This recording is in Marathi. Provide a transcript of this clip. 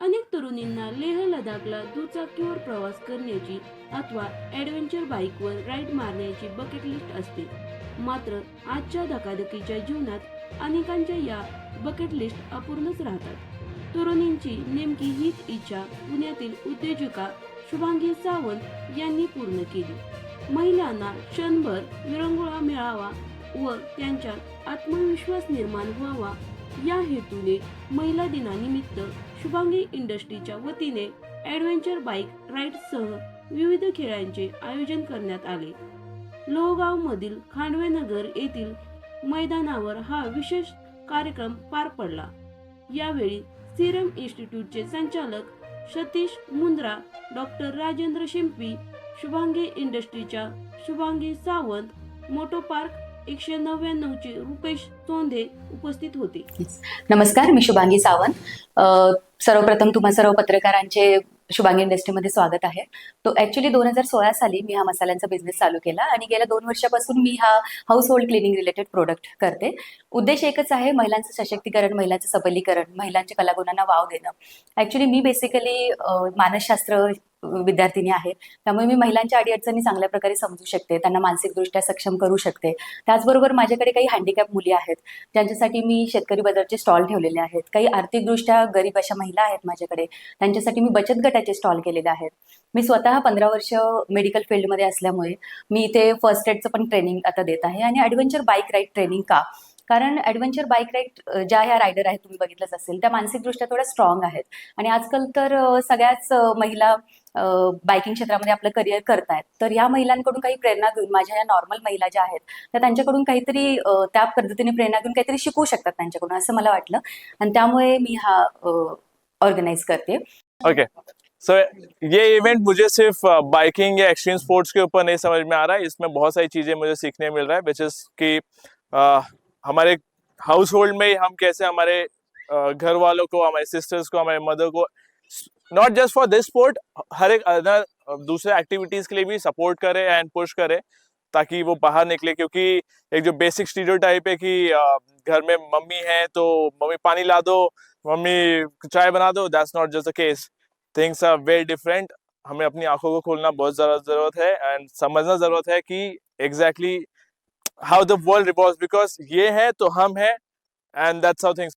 अनेक तरुणींना लेह लडाखला दुचाकीवर प्रवास करण्याची अथवा ॲडव्हेंचर बाईकवर राईड मारण्याची बकेट लिस्ट असते. मात्र आजच्या धकाधकीच्या जीवनात अनेकांच्या या बकेट लिस्ट अपूर्णच राहतात. तरुणींची नेमकी हीच इच्छा पुण्यातील उद्योजिका शुभांगी सावंत यांनी पूर्ण केली. महिलांना क्षणभर विरंगुळा मिळावा व त्यांच्यात आत्मविश्वास निर्माण व्हावा या हेतूने महिला दिनानिमित्त शुभांगी इंडस्ट्रीच्या वतीने ॲडव्हेंचर बाईक राईड्ससह विविध खेळांचे आयोजन करण्यात आले. लोहगावमधील खांडवेनगर येथील मैदानावर हा विशेष कार्यक्रम पार पडला. यावेळी सिरम इन्स्टिट्यूटचे संचालक सतीश मुंद्रा डॉक्टर राजेंद्र शिंपी शुभांगी इंडस्ट्रीच्या शुभांगी सावंत मोटो पार्क एकशे नव्याण्णवचे रुपेश सोंधे उपस्थित होते. नमस्कार मी शुभांगी सावंत. सर्वप्रथम तुम्हा सर्व पत्रकारांचे शुभांगी इंडस्ट्रीमध्ये स्वागत आहे. तो ऍक्च्युली दोन हजार सोळा साली मी हा मसाल्यांचा बिझनेस चालू केला आणि गेल्या दोन वर्षापासून मी हा household cleaning related product करते. उद्देश एकच आहे महिलांचं सशक्तीकरण महिलांचं सबलीकरण महिलांच्या कलागुणांना वाव देणं. ऍक्च्युली मी बेसिकली मानसशास्त्र विद्यार्थिनी आहे त्यामुळे मी महिलांच्या अडीअडचणी चांगल्या प्रकारे समजू शकते. त्यांना मानसिकदृष्ट्या सक्षम करू शकते. त्याचबरोबर माझ्याकडे काही हँडिकॅप मुली आहेत. ज्यांच्यासाठी मी शेतकरी बाजारचे स्टॉल ठेवलेले आहेत. काही आर्थिकदृष्ट्या गरीब अशा महिला आहेत माझ्याकडे. त्यांच्यासाठी मी बचत गटाचे स्टॉल केलेले आहेत. मी स्वतः पंधरा वर्ष मेडिकल फील्डमध्ये असल्यामुळे मी इथे फर्स्ट एडचं पण ट्रेनिंग आता देत आहे आणि ॲडव्हेंचर बाईक राईड ट्रेनिंग का? कारण ॲडव्हेंचर बाईक राईड ज्या ह्या रायडर आहेत तुम्ही बघितलंच असेल त्या मानसिकदृष्ट्या थोड्या स्ट्रॉंग आहेत. आणि आजकाल तर सगळ्याच महिला बायकिंग क्षेत्रामध्ये आपलं करिअर करतायत. तर या महिलांकडून काही प्रेरणा घेऊन माझ्या या नॉर्मल महिला ज्या आहेत तर त्यांच्याकडून काहीतरी त्या पद्धतीने प्रेरणा घेऊन काहीतरी शिकू शकतात त्यांच्याकडून असं मला वाटलं. आणि त्यामुळे मी हा ऑर्गनाईज करते. ओके सो ये इवेंट मुझे सिर्फ बाइकिंग या एक्सट्रीम स्पोर्ट्स के ऊपर नहीं समझ में आ रहा है। इसमें बहुत सारी चीजें मुझे सीखने मिल रहा है विच इज कि हमारे हाउस होल्ड में हम कैसे हमारे घर वालों को हमारे सिस्टर्स को हमारे मदर को not just for this sport हर एक अदर दूसरे एक्टिविटीज़ के लिए भी सपोर्ट करे एंड पुश करे, ताकि वो बाहर निकले, क्योंकि एक जो बेसिक स्टीरियोटाइप है कि घर में मम्मी है तो मम्मी पानी ला दो, मम्मी चाय बना दो that's not just the case things are very different हमें अपनी आँखों को खोलना बहुत ज़्यादा ज़रूरत है एंड समझना ज़रूरत है कि exactly how the world revolve because ये है तो हम है एंड दैट्स हाउ थिंग्स